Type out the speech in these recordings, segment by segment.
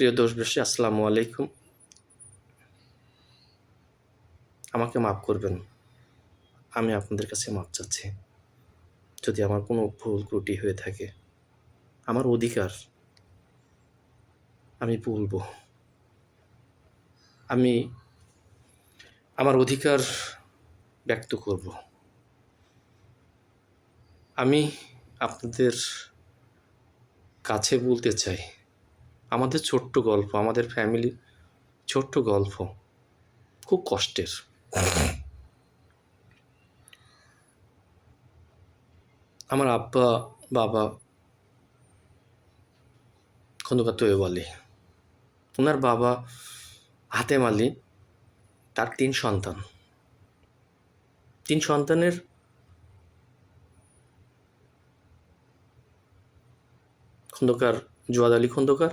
প্রিয় দোষবেশী আসসালামু আলাইকুম। আমাকে মাফ করবেন, আমি আপনাদের কাছে মাপ চাচ্ছি। যদি আমার কোনো ভুল ত্রুটি হয়ে থাকে, আমার অধিকার, আমি বলব আমি আমার অধিকার ব্যক্ত করব। আমি আপনাদের কাছে বলতে চাই আমাদের ছোট্ট গল্প, আমাদের ফ্যামিলি ছোট্ট গল্প। খুব কষ্টের। আমার আব্বা, বাবা খন্দকার তৈব আলী ওনার বাবা হাতেম আলী, তার তিন সন্তান। তিন সন্তানের খন্দকার জোয়াদ আলী খন্দকার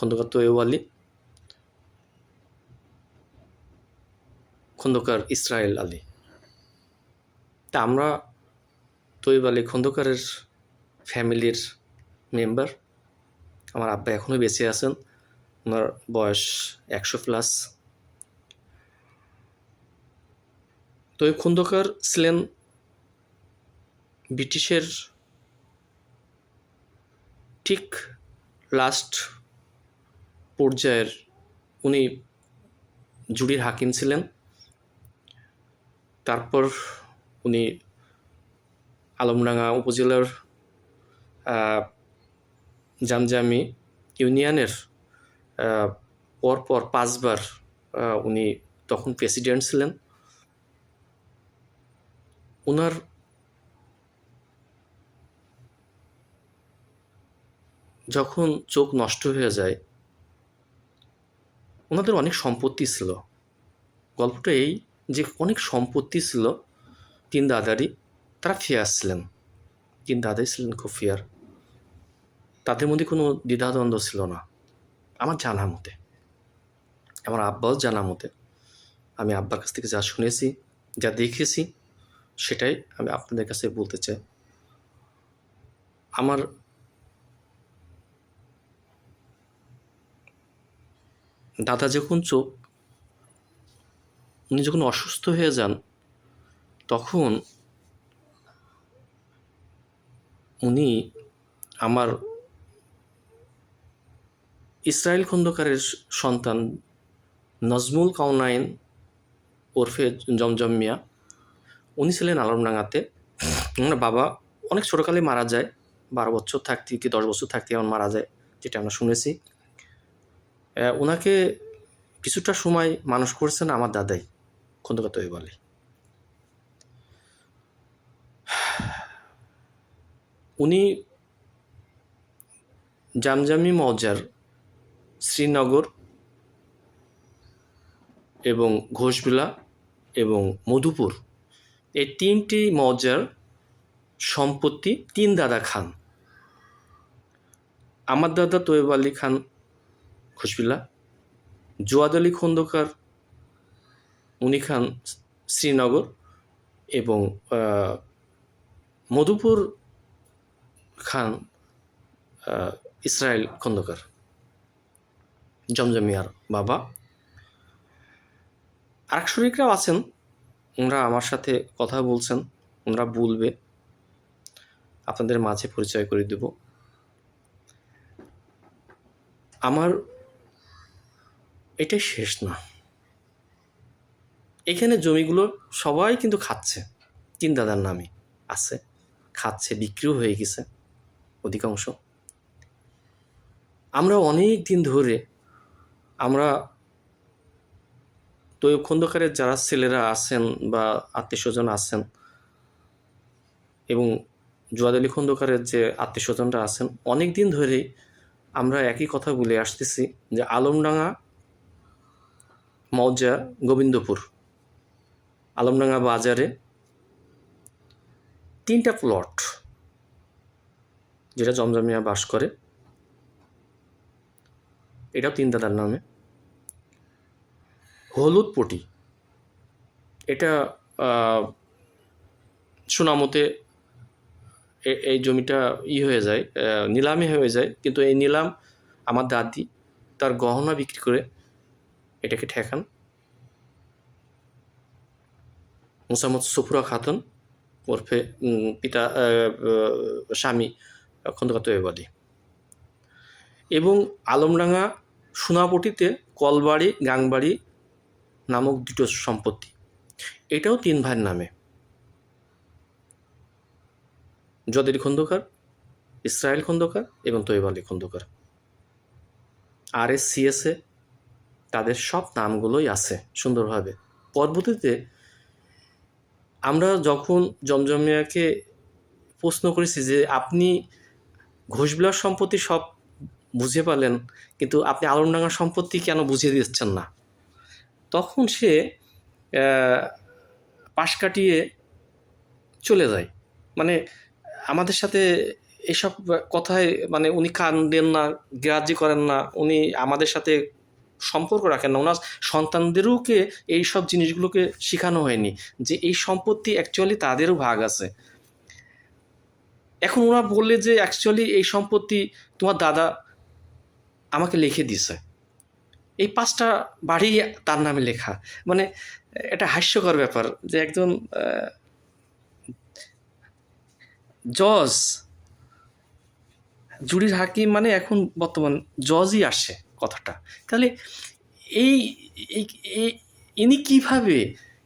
খন্দকার তৈব আলী খন্দকার ইসরায়েল আলী। তা আমরা তৈব আলী খন্দকারের ফ্যামিলির মেম্বার। আমার আব্বা এখনও বেঁচে আছেন। ওনার বয়স একশো প্লাস। তৈব খন্দকার ছিলেন ব্রিটিশের ঠিক লাস্ট পর্যায়ের উনি জুডির হাকিম ছিলেন। তারপর উনি আলমডাঙ্গা উপজেলার জামজামি ইউনিয়নের পরপর পাঁচবার উনি তখন প্রেসিডেন্ট ছিলেন। ওনার যখন চোখ নষ্ট হয়ে যায় ওনাদের অনেক সম্পত্তি ছিল। গল্পটা এই যে অনেক সম্পত্তি ছিল তিন দাদারই, তারা ফেয়ার ছিলেন। তিন দাদাই ছিলেন খুব ফেয়ার। তাদের মধ্যে কোনো দ্বিধাদ্বন্দ্ব ছিল না, আমার জানা মতে। আমার আব্বাও জানা মতে। আমি আব্বার কাছ থেকে যা শুনেছি, যা দেখেছি, সেটাই আমি আপনাদের কাছে বলতে চাই। আমার দাদা যখন চোখ, উনি যখন অসুস্থ হয়ে যান, তখন উনি আমার ইসরায়েল খন্দকারের সন্তান নজমুল কাউনাইন ওরফে জমজম মিয়া, উনি ছিলেন আলমডাঙ্গাতে। ওনার বাবা অনেক ছোটোকালে মারা যায়, বারো বছর থাকতে কি দশ বছর থাকতে এমন মারা যায়, যেটা আমরা শুনেছি। ওনাকে কিছুটা সময় মানুষ করেছেন আমার দাদাই, খন্দকার তৈব আলী। উনি জামজামি মৌজার শ্রীনগর এবং ঘোষবিলা এবং মধুপুর, এই তিনটি মৌজার সম্পত্তি তিন দাদা খান। আমার দাদা তৈব আলী খান ঘোষবিলা জোয়াদ আলী খন্দকার, উনি খান শ্রীনগর এবং মধুপুর খান ইসরায়েল খন্দকার। জমজমিয়ার বাবা। আরেক শরিকরাও আছেন, ওনারা আমার সাথে কথা বলছেন, ওনারা বলবে, আপনাদের মাঝে পরিচয় করে দেব। আমার এটাই শেষ না। এখানে জমিগুলো সবাই কিন্তু খাচ্ছে। তিন দাদার নামে আছে। খাচ্ছে, বিক্রিও হয়ে গেছে অধিকাংশ। আমরা অনেক দিন ধরে আমরা তৈব খন্দকারের যারা ছেলেরা আছেন বা আত্মীয় স্বজন আছেন এবং জুয়াদ আলী খন্দকারের যে আত্মীয় স্বজনরা আছেন, অনেক দিন ধরেই আমরা একই কথা বলে আসতেছি যে আলমডাঙ্গা মৌজা গোবিন্দপুর, আলমডাঙ্গা বাজারে তিনটা প্লট যেটা জমজমিয়া বাস করে। এটাও তিন দাদার নামে। হলুদ পটি, এটা সুনামতে এই জমিটা ই হয়ে যায় নিলামে হয়ে যায়, কিন্তু এই নিলাম আমার দাদি তার গহনা বিক্রি করে এটাকে ঠেকান। মুসাম্মদ সফুরা খাতুন ওরফে পিতা স্বামী খন্দকার তৈবাদী এবং আলমডাঙ্গা সোনাপটিতে কলবাড়ি, গাংবাড়ি নামক দুটো সম্পত্তি। এটাও তিন ভাইয়ের নামে। যদের খন্দকার, ইসরায়েল খন্দকার এবং তৈব আলী খন্দকার। আর এস সিএসএ তাদের সব নামগুলোই আছে সুন্দরভাবে। পরবর্তীতে আমরা যখন জমজমিয়াকে প্রশ্ন করেছি যে, আপনি ঘোষবিলার সম্পত্তি সব বুঝে পারলেন, কিন্তু আপনি আলমডাঙ্গার সম্পত্তি কেন বুঝিয়ে দিচ্ছেন না? তখন সে পাশ কাটিয়ে চলে যায়। মানে আমাদের সাথে এসব কথায় মানে উনি কান দেন না, গ্রাহ্য করেন না। উনি আমাদের সাথে সম্পর্ক রাখেন না। ওনার সন্তানদেরওকে এই সব জিনিসগুলোকে শেখানো হয়নি যে এই সম্পত্তি অ্যাকচুয়ালি তাদেরও ভাগ আছে। এখন ওরা বললে যে অ্যাকচুয়ালি এই সম্পত্তি তোমার দাদা আমাকে লিখে দিছে এই পাঁচটা বাড়ি তার নামে লেখা। মানে এটা হাস্যকর ব্যাপার যে একজন জজ, জুরির হাকিম মানে এখন বর্তমান জজই আসে। কথাটা। তাহলে এই ইনি কীভাবে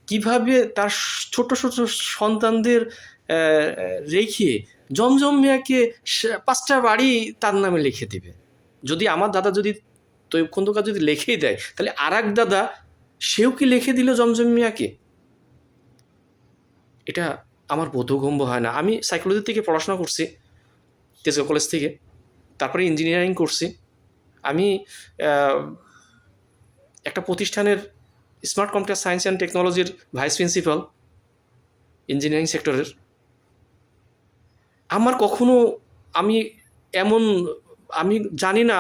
কীভাবে তার ছোট ছোট সন্তানদের রেখে জমজম মিয়াকে পাঁচটা বাড়ি তার নামে লিখে দেবে? যদি আমার দাদা যদি তৈব খন্দকার যদি লিখেই দেয়, তাহলে আর দাদা সেও কি লিখে দিল জমজম মিয়াকে? এটা আমার বোধগম্য হয় না। আমি সাইকোলজি থেকে পড়াশোনা করছি, তেজগাঁও কলেজ থেকে। তারপরে ইঞ্জিনিয়ারিং করছি। আমি একটা প্রতিষ্ঠানের স্মার্ট কম্পিউটার সায়েন্স অ্যান্ড টেকনোলজির ভাইস প্রিন্সিপাল ইঞ্জিনিয়ারিং সেক্টরের আমার কখনো, আমি এমন, আমি জানি না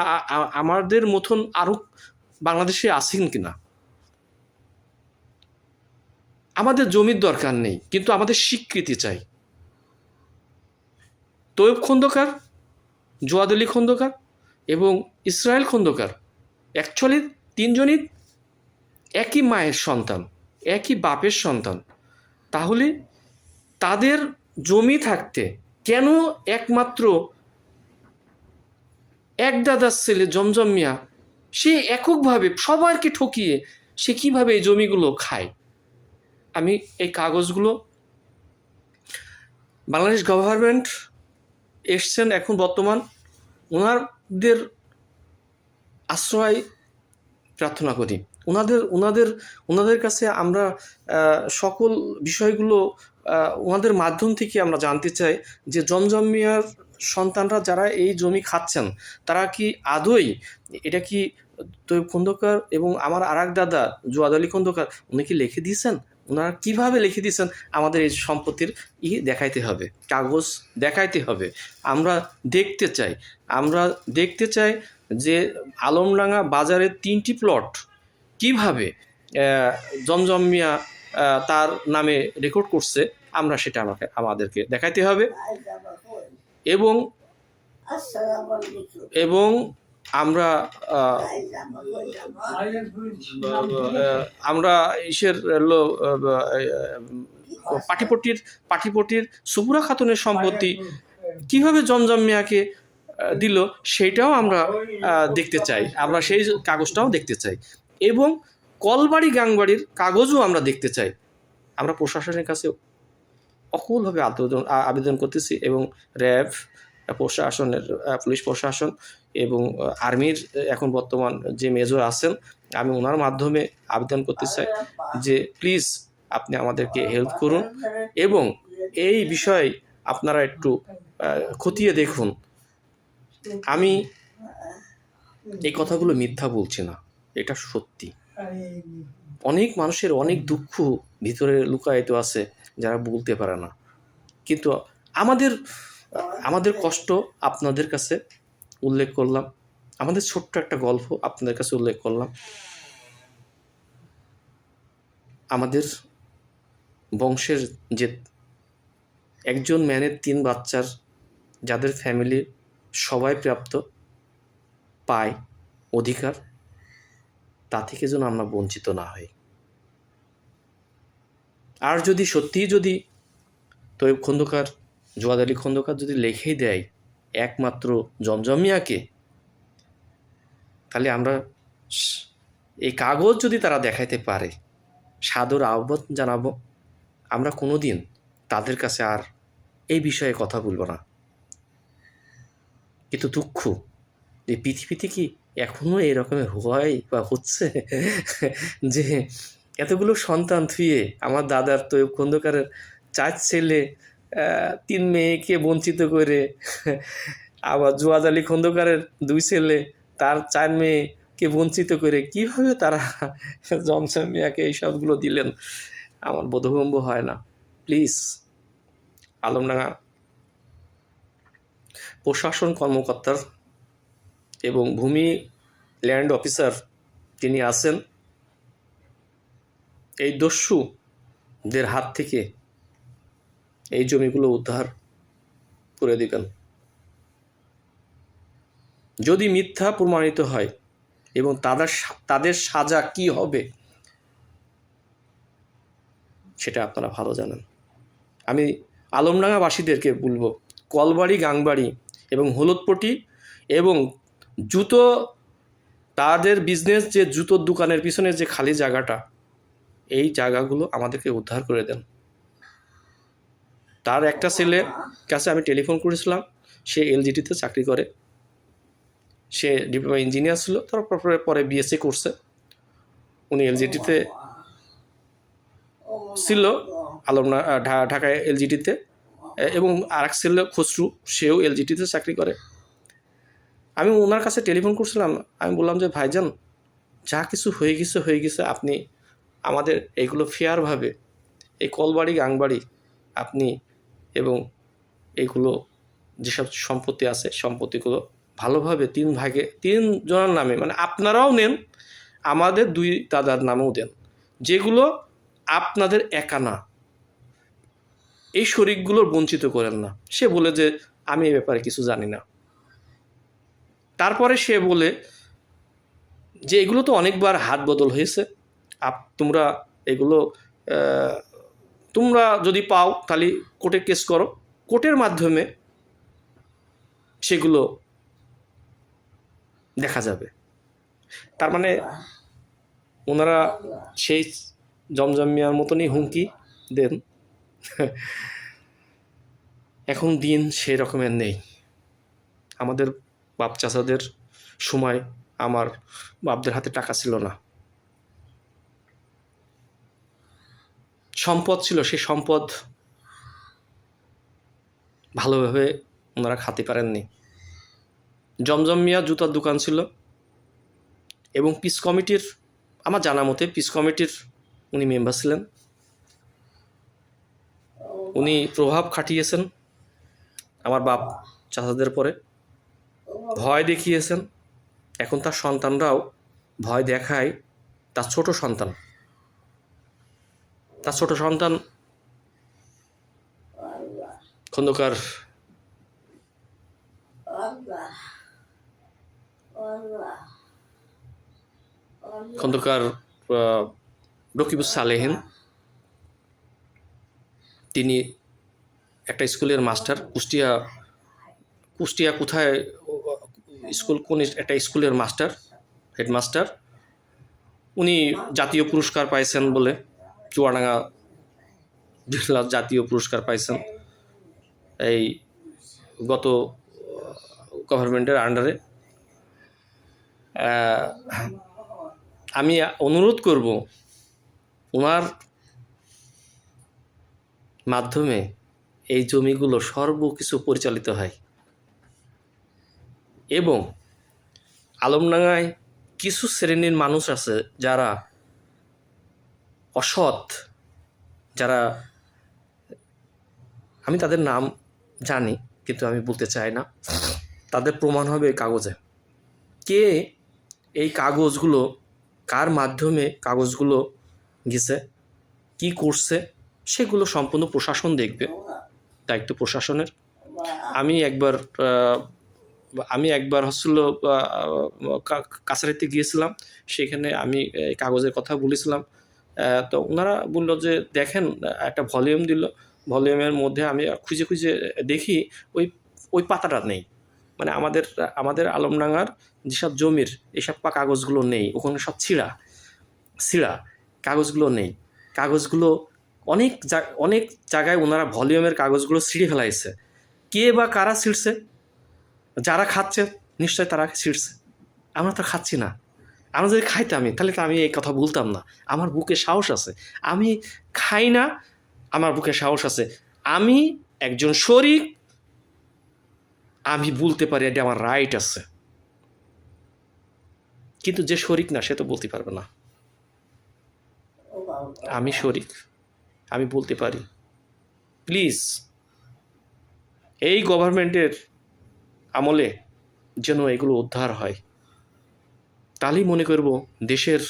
আমাদের মতন আরও বাংলাদেশে আছেন কি না আমাদের জমির দরকার নেই, কিন্তু আমাদের স্বীকৃতি চাই। তৈব খন্দকার, জোয়াদ আলী খন্দকার এবং ইসরায়েল খন্দকার। অ্যাকচুয়ালি তিনজনই একই মায়ের সন্তান, একই বাপের সন্তান। তাহলে তাদের জমি থাকতে কেন একমাত্র এক দাদার ছেলে জমজম মিয়া, সে এককভাবে সবারকে ঠকিয়ে সে কীভাবে এই জমিগুলো খায়? আমি এই কাগজগুলো বাংলাদেশ গভর্নমেন্ট এসছেন এখন বর্তমান। ওনাদের আশ্রয় প্রার্থনা করি। ওনাদের ওনাদের ওনাদের কাছে আমরা সকল বিষয়গুলো ওনাদের মাধ্যম থেকে আমরা জানতে চাই যে জমজমিয়ার সন্তানরা যারা এই জমি খাচ্ছেন, তারা কি আদৌ এটা কি তৈব খন্দকার এবং আমার আর দাদা জোয়াদ আলী খন্দকার, উনি কি লিখে দিয়েছেন? ওনারা কীভাবে লিখে দিয়েছেন আমাদের এই সম্পত্তির ই দেখাইতে হবে কাগজ দেখাইতে হবে। আমরা দেখতে চাই আমরা দেখতে চাই যে আলমডাঙ্গা বাজারের তিনটি প্লট কীভাবে আহ, জমজম মিয়া তার নামে রেকর্ড করছে আমরা সেটা আমাকে আমাদেরকে দেখাইতে হবে। এবং এবং আমরা আমরা ইসের হলো পাটিপট্টির পাটিপট্টির সুপুরা খাতুনের সম্পত্তি কীভাবে জমজম মিয়াকে দিল সেইটাও আমরা দেখতে চাই। আমরা সেই কাগজটাও দেখতে চাই। এবং কলবাড়ি গাংবাড়ির কাগজও আমরা দেখতে চাই। আমরা প্রশাসনের কাছে অকুলভাবে আবেদন আবেদন করতেছি এবং র্যাব, প্রশাসনের পুলিশ প্রশাসন এবং আর্মির এখন বর্তমান যে মেজর আছেন, আমি ওনার মাধ্যমে আবেদন করতে চাই যে প্লিজ আপনি আমাদেরকে হেল্প করুন এবং এই বিষয়ে আপনারা একটু খতিয়ে দেখুন। আমি এই কথাগুলো মিথ্যা বলছি না, এটা সত্যি। অনেক মানুষের অনেক দুঃখ ভিতরে লুকায়িত আছে, যারা বলতে পারে না। কিন্তু আমাদের আমাদের কষ্ট আপনাদের কাছে উল্লেখ করলাম। আমাদের ছোট্ট একটা গল্প আপনাদের কাছে উল্লেখ করলাম। আমাদের বংশের যে একজন ম্যানের তিন বাচ্চার যাদের ফ্যামিলি সবাই প্রাপ্ত পায় অধিকার, তা থেকে যেন আমরা বঞ্চিত না হই। আর যদি সত্যিই যদি তৈব খন্দকার, জোয়াদ আলী খন্দকার যদি লেখেই দেয় একমাত্র জমজমিয়াকে? তাহলে আমরা এই কাগজ যদি তারা দেখাইতে পারে, সাদর আহ্বান জানাব, আমরা কোনো দিন তাদের কাছে আর এই বিষয়ে কথা বলব না। কিন্তু দুঃখ যে পৃথিবীতে কি এখনও এরকমের হয় বা হচ্ছে যে এতগুলো সন্তান থুয়ে আমার দাদার তো খন্দকারের চার ছেলে তিন মেয়েকে বঞ্চিত করে আবার জুয়াদ আলী খন্দকারের দুই ছেলে, তার চার মেয়েকে বঞ্চিত করে কীভাবে তারা জমসম মিয়াকে এই সবগুলো দিলেন? আমার বোধগম্য হয় না। প্লিজ, আলমডাঙ্গা প্রশাসন কর্মকর্তার এবং ভূমি ল্যান্ড অফিসার তিনি আছেন, এই দস্যুদের হাত থেকে এই জমিগুলো উদ্ধার করে দিবেন। যদি মিথ্যা প্রমাণিত হয় এবং তাদের তাদের সাজা কি হবে, সেটা আপনারা ভালো জানেন। আমি আলমডাঙ্গাবাসীদেরকে বলব, কলবাড়ি, গাংবাড়ি এবং হলুদপটি এবং জুতো, তাদের বিজনেস যে জুতোর দোকানের পিছনে যে খালি জায়গাটা, এই জায়গাগুলো আমাদেরকে উদ্ধার করে দেন। তার একটা ছেলে কাছে আমি টেলিফোন করেছিলাম। সে এলজিটিতে চাকরি করে। সে ডিপ্লোমা ইঞ্জিনিয়ার ছিল। তারপর পরে- বিএসসি করছে। উনি এলজিটিতে ছিল, আলমনা ঢাকায় এলজিটিতে এবং আর এক ছেলে খসরু সেও এলজিটিতে চাকরি করে। আমি ওনার কাছে টেলিফোন করছিলাম। আমি বললাম যে, ভাইজান, যা কিছু হয়ে গেছে হয়ে গেছে। আপনি আমাদের এইগুলো ফেয়ারভাবে এই কলবাড়ি, গাংবাড়ি, আপনি এবং এইগুলো যেসব সম্পত্তি আছে, সম্পত্তিগুলো ভালোভাবে তিন ভাগে, তিন জনের নামে মানে আপনারাও নেন, আমাদের দুই দাদার নামেও দেন। যেগুলো আপনাদের একা না। এই শরিকগুলোর বঞ্চিত করেন না। সে বলে যে, আমি এই ব্যাপারে কিছু জানি না। তারপরে সে বলে যে, এগুলো তো অনেকবার হাত বদল হয়েছে। আপ, তোমরা এগুলো তোমরা যদি পাও, তাহলে কোর্টে কেস করো। কোর্টের মাধ্যমে সেগুলো দেখা যাবে। তার মানে ওনারা সেই জমজমিয়ার মতনই হুমকি দেন। এখন দিন সেই রকমের নেই। আমাদের বাপ চাচাদের সময় আমার বাপদের হাতে টাকা ছিল না। সম্পদ ছিল সেই সম্পদ ভালোভাবে ওনারা খাতে পারেননি। জমজম মিয়া জুতার দোকান ছিল এবং পিস কমিটির আমার জানা মতে পিস কমিটির উনি মেম্বার ছিলেন। উনি প্রভাব খাটিয়েছেন আমার বাপ চাচাদের পরে। ভয় দেখিয়েছেন। এখন তার সন্তানরাও ভয় দেখায় তার ছোট সন্তান। তার ছোট সন্তান। খন্দকার। খন্দকার রকিবুস সালেহিন। তিনি একটা স্কুলের মাস্টার। কুষ্টিয়া কুষ্টিয়া কোথায়, স্কুল কোন, একটা স্কুলের মাস্টার, হেডমাস্টার। উনি জাতীয় পুরস্কার পাইছেন বলে। চুয়াডাঙ্গা জেলার জাতীয় পুরস্কার পাইছেন এই গত গভর্নমেন্টের আন্ডারে আমি অনুরোধ করব ওনার মাধ্যমে এই জমিগুলো সর্বকিছু পরিচালিত হয়। এবং আলমডাঙ্গায় কিছু শ্রেণির মানুষ আছে যারা অসৎ যারা, আমি তাদের নাম জানি, কিন্তু আমি বলতে চাই না। তাদের প্রমাণ হবে এই কাগজে। কে এই কাগজগুলো, কার মাধ্যমে কাগজগুলো গেছে, কি করছে, সেগুলো সম্পূর্ণ প্রশাসন দেখবে, দায়িত্ব প্রশাসনের। আমি একবার আমি একবার হচ্ছিল কাছারিতে গিয়েছিলাম, সেখানে আমি কাগজের কথা বলেছিলাম। তো ওনারা বলল যে, দেখেন, একটা ভলিউম দিল। ভলিউমের মধ্যে আমি খুঁজে খুঁজে দেখি ওই ওই পাতাটা নেই। মানে আমাদের আমাদের আলমডাঙ্গার যেসব জমির, এসব পা, কাগজগুলো নেই। ওখানে সব ছিঁড়া ছিঁড়া কাগজগুলো নেই। কাগজগুলো অনেক অনেক জায়গায় ওনারা ভলিউমের কাগজগুলো ছিঁড়ে ফেলাইছে। কে বা কারা ছিঁড়ছে? যারা খাচ্ছে, নিশ্চয় তারা ছিঁড়ছে। আমরা তো খাচ্ছি না। আমরা যদি খাইতামই তাহলে তো আমি এই কথা বলতাম না। আমার বুকে সাহস আছে। আমি খাই না, আমার বুকে সাহস আছে। আমি একজন শরিক, আমি বলতে পারি এটা আমার রাইট আছে। কিন্তু যে শরিক না, সে তো বলতে পারবে না। আমি শরিক, আমি বলতে পারি। প্লিজ এই গভর্নমেন্টের আমলে যেন এগুলো উদ্ধার হয়। তাহলেই মনে করব দেশের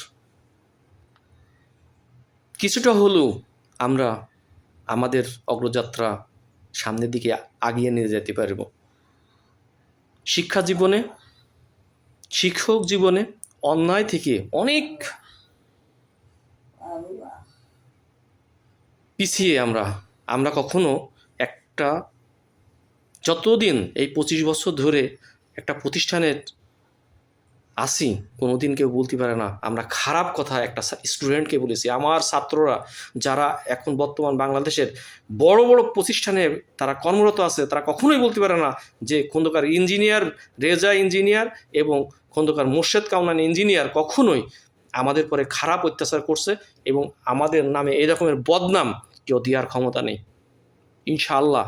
কিছুটা হলেও আমরা আমাদের অগ্রযাত্রা সামনের দিকে আগিয়ে নিয়ে যেতে পারব। শিক্ষা জীবনে, শিক্ষক জীবনে অন্যায় থেকে অনেক পিছিয়ে আমরা আমরা কখনো একটা যতদিন এই পঁচিশ বছর ধরে একটা প্রতিষ্ঠানের আসি, কোনোদিন কেউ বলতে পারে না। আমরা খারাপ কথা একটা স্টুডেন্টকে বলেছি। আমার ছাত্ররা যারা এখন বর্তমান বাংলাদেশের বড় বড় প্রতিষ্ঠানে তারা কর্মরত আছে, তারা কখনোই বলতে পারে না যে খন্দকার ইঞ্জিনিয়ার রেজা ইঞ্জিনিয়ার এবং খন্দকার মোর্শেদ কাউনান ইঞ্জিনিয়ার কখনোই আমাদের পরে খারাপ অত্যাচার করছে এবং আমাদের নামে এই রকমের বদনাম কেউ দেওয়ার ক্ষমতা নেই। ইনশাআল্লাহ,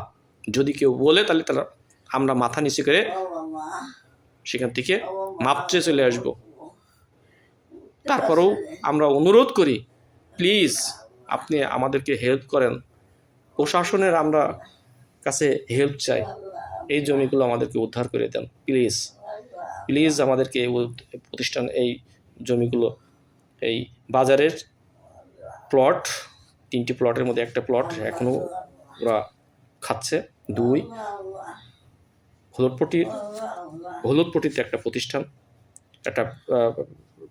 যদি কেউ বলে তাহলে তারা আমরা মাথা নিচে করে সেখান থেকে মাপ চেয়ে চলে আসব। তারপরেও আমরা অনুরোধ করি প্লিজ আপনি আমাদেরকে হেল্প করেন। প্রশাসনের আমরা কাছে হেল্প চাই। এই জমিগুলো আমাদেরকে উদ্ধার করে দেন প্লিজ প্লিজ আমাদেরকে এই প্রতিষ্ঠান এই জমিগুলো এই বাজারের প্লট তিনটি প্লটের মধ্যে একটা প্লট এখনও ওরা খাচ্ছে দুই। হলুদপট্টি, হলুদপট্টিতে একটা প্রতিষ্ঠান, একটা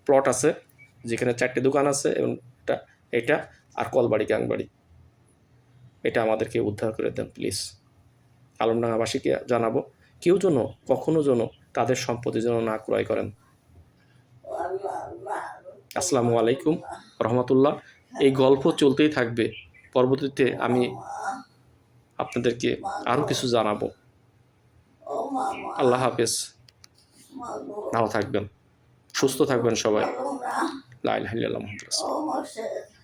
প্লট আছে, যেখানে চারটে দোকান আছে এবং এটা এটা আর কলবাড়ি, গাংবাড়ি। এটা আমাদেরকে উদ্ধার করে দেন প্লিজ আলমডাঙ্গাবাসীকে জানাব, কেউ যেন, কখনো যেন তাদের সম্পত্তি যেন না ক্রয় করেন। আসসালামু আলাইকুম, রহমতুল্লাহ। এই গল্প চলতেই থাকবে। পরবর্তীতে আমি আপনাদেরকে আরও কিছু জানাব। আল্লাহ হাফেজ। ভালো থাকবেন। সুস্থ থাকবেন সবাই। লাইল হাইল্লাহ মোহাম্মদ.